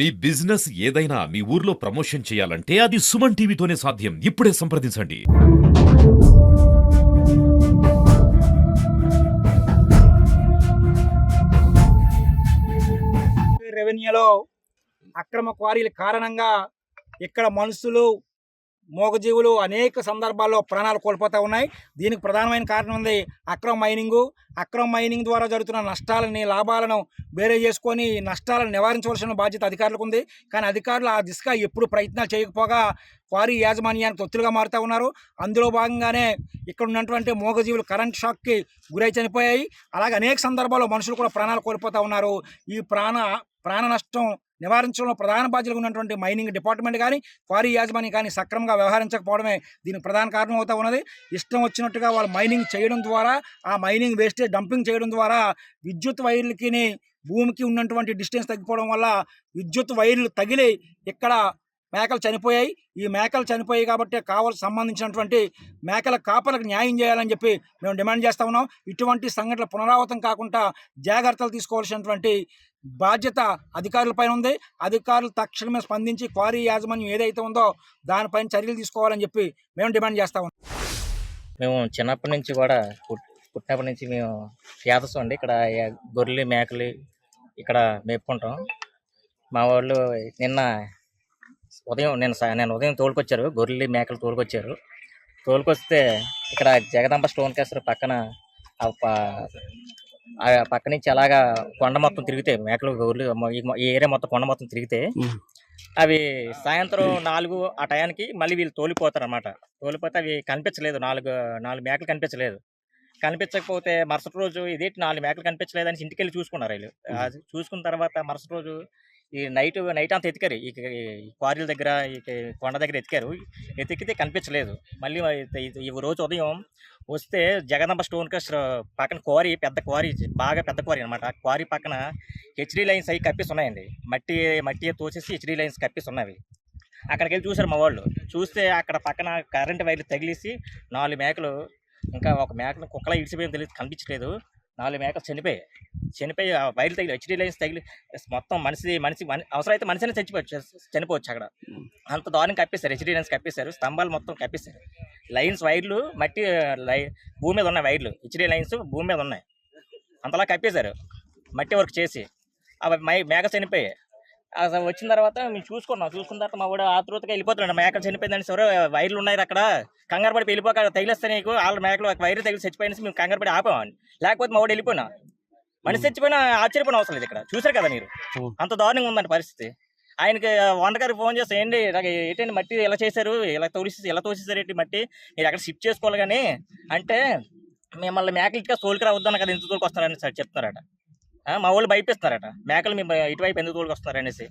మీ business ఏదైనా మీ ఊర్లో promotion చేయాలంటే అది సుమన్ టీవీతోనే సాధ్యం. ఇప్పుడే సంప్రదించండి. రెవెన్యూలో అక్రమ క్వారీల కారణంగా ఇక్కడ మనుషులు మూగజీవులు అనేక సందర్భాల్లో ప్రాణాలు కోల్పోతూ ఉన్నాయి. దీనికి ప్రధానమైన కారణం ఉంది అక్రమ మైనింగు. అక్రమ మైనింగ్ ద్వారా జరుగుతున్న నష్టాలని లాభాలను బేరే చేసుకొని నష్టాలను నివారించవలసిన బాధ్యత అధికారులకు ఉంది. కానీ అధికారులు ఆ దిశగా ఎప్పుడు ప్రయత్నాలు చేయకపోగా క్వారీ యాజమాన్యానికి తొత్తులుగా మారుతూ ఉన్నారు. అందులో భాగంగానే ఇక్కడ ఉన్నటువంటి మూగజీవులు కరెంట్ షాక్కి గురై చనిపోయాయి. అలాగే అనేక సందర్భాల్లో మనుషులు కూడా ప్రాణాలు కోల్పోతూ ఉన్నారు. ఈ ప్రాణ ప్రాణ నష్టం నివారించడంలో ప్రధాన బాధ్యతలు ఉన్నటువంటి మైనింగ్ డిపార్ట్మెంట్ కానీ క్వారీ యాజమాన్యం కానీ సక్రమంగా వ్యవహరించకపోవడమే దీనికి ప్రధాన కారణం అవుతా ఉన్నది. ఇష్టం వచ్చినట్టుగా వాళ్ళు మైనింగ్ చేయడం ద్వారా ఆ మైనింగ్ వేస్టేజ్ డంపింగ్ చేయడం ద్వారా విద్యుత్ వైర్లకి భూమికి ఉన్నటువంటి డిస్టెన్స్ తగ్గిపోవడం వల్ల విద్యుత్ వైర్లు తగిలి ఇక్కడ మేకలు చనిపోయాయి. ఈ మేకలు చనిపోయాయి కాబట్టి కావాల్సి సంబంధించినటువంటి మేకల కాపలకు న్యాయం చేయాలని చెప్పి మేము డిమాండ్ చేస్తా ఉన్నాం. ఇటువంటి సంఘటనలు పునరావృతం కాకుండా జాగ్రత్తలు తీసుకోవాల్సినటువంటి బాధ్యత అధికారులపైన ఉంది. అధికారులు తక్షణమే స్పందించి క్వారీ యాజమాన్యం ఏదైతే ఉందో దానిపైన చర్యలు తీసుకోవాలని చెప్పి మేము డిమాండ్ చేస్తా ఉన్నాం. మేము చిన్నప్పటి నుంచి కూడా పుట్టినప్పటి నుంచి మేము ఫేదస్ అండి. ఇక్కడ గొర్రెలు మేకలు ఇక్కడ మేపుకుంటాం. మా వాళ్ళు నిన్న ఉదయం నేను నేను ఉదయం తోలుకొచ్చారు గొర్రెలు మేకలు తోలుకొచ్చారు. తోలుకొస్తే ఇక్కడ జగదంబ స్టోన్ కేసర్ పక్కన ఆ పక్క నుంచి అలాగా కొండ మొత్తం తిరిగితే మేకలు గొర్రెలు ఈ ఏరియా మొత్తం కొండ మొత్తం తిరిగితే అవి సాయంత్రం నాలుగు ఆ టయానికి మళ్ళీ వీళ్ళు తోలిపోతారు అనమాట తోలిపోతే అవి కనిపించలేదు నాలుగు నాలుగు మేకలు కనిపించలేదు. కనిపించకపోతే మరుసటి రోజు ఇదేంటి నాలుగు మేకలు కనిపించలేదని ఇంటికి వెళ్ళి చూసుకున్నారు వీళ్ళు. చూసుకున్న తర్వాత మరుసటి రోజు ఈ నైట్ నైట్ అంతా ఎతికారు. ఈ క్వారీల దగ్గర ఈ కొండ దగ్గర ఎతికారు. ఎతికితే కనిపించలేదు. మళ్ళీ ఈ- రోజు ఉదయం వస్తే జగదంబ స్టోన్ కస్ట్ పక్కన క్వారీ పెద్ద క్వారీ బాగా పెద్ద క్వారీ అనమాట ఆ క్వారీ పక్కన హెచ్డి లైన్స్ అవి కప్పేసి ఉన్నాయండి. మట్టి మట్టి తోసేసి హెచ్డి లైన్స్ కప్పేసి ఉన్నవి. అక్కడికి వెళ్ళి చూసారు మా వాళ్ళు. చూస్తే అక్కడ పక్కన కరెంట్ వైర్లు తగిలేసి నాలుగు మేకలు ఇంకా ఒక మేకను కుక్కలా ఇడిచిపోయింది తెలియదు కనిపించలేదు నాలుగు మేకలు చనిపోయాయి. చనిపోయి ఆ వైర్లు తగిలి హెచ్డి లైన్స్ తగిలి మొత్తం మనిషి మనిషి మని- అవసరమైతే మనిషినే చచ్చిపోవచ్చు చనిపోవచ్చు అక్కడ. అంత దారుణం కప్పేశారు హెచ్డీ లైన్స్ కప్పేశారు స్తంభాలు మొత్తం కప్పేశారు. లైన్స్ వైర్లు మట్టి లై భూమి మీద ఉన్నాయి వైర్లు హెచ్డి లైన్స్ భూమి మీద ఉన్నాయి. అంతలా కప్పేశారు మట్టి వర్క్ చేసి. అవి మై మేక చనిపోయాయి. అసలు వచ్చిన తర్వాత మేము చూసుకున్నాం. చూసుకున్న తర్వాత మా వాడు ఆతృతగా వెళ్ళిపోతున్నాడు. మేక చనిపోయిందని సరే. వైర్లు ఉన్నాయి అక్కడ. కంగారు పడి వెళ్ళిపోక తగిలిస్తే నీకు వాళ్ళ మేకలు ఒక వైర్ తగిలి చచ్చిపోయిన మేము కంగారు పడి ఆపామని లేకపోతే మా వాడు వెళ్ళిపోయినా. మనిషి చచ్చిపోయినా ఆశ్చర్యపోయిన అవసరం లేదు ఇక్కడ. చూసారు కదా మీరు? అంత దారుణంగా ఉందండి పరిస్థితి. ఆయనకి వంటగారికి ఫోన్ చేస్తే ఏంటి ఇలాగ ఏంటండి మట్టి ఎలా చేశారు? ఇలా తోసి ఎలా తోసేసారు ఏంటి మట్టి? మీరు అక్కడ షిఫ్ట్ చేసుకోవాలి కానీ అంటే మిమ్మల్ని మేకలు ఇటుగా తోలికి రావద్దన్న కదా ఎందుకు తోలికి వస్తున్నారని సార్ చెప్తున్నారట. మా వాళ్ళు భయపిస్తున్నారట మేకలు మేము ఇటువైపు ఎందుకు తోలికి అనేసి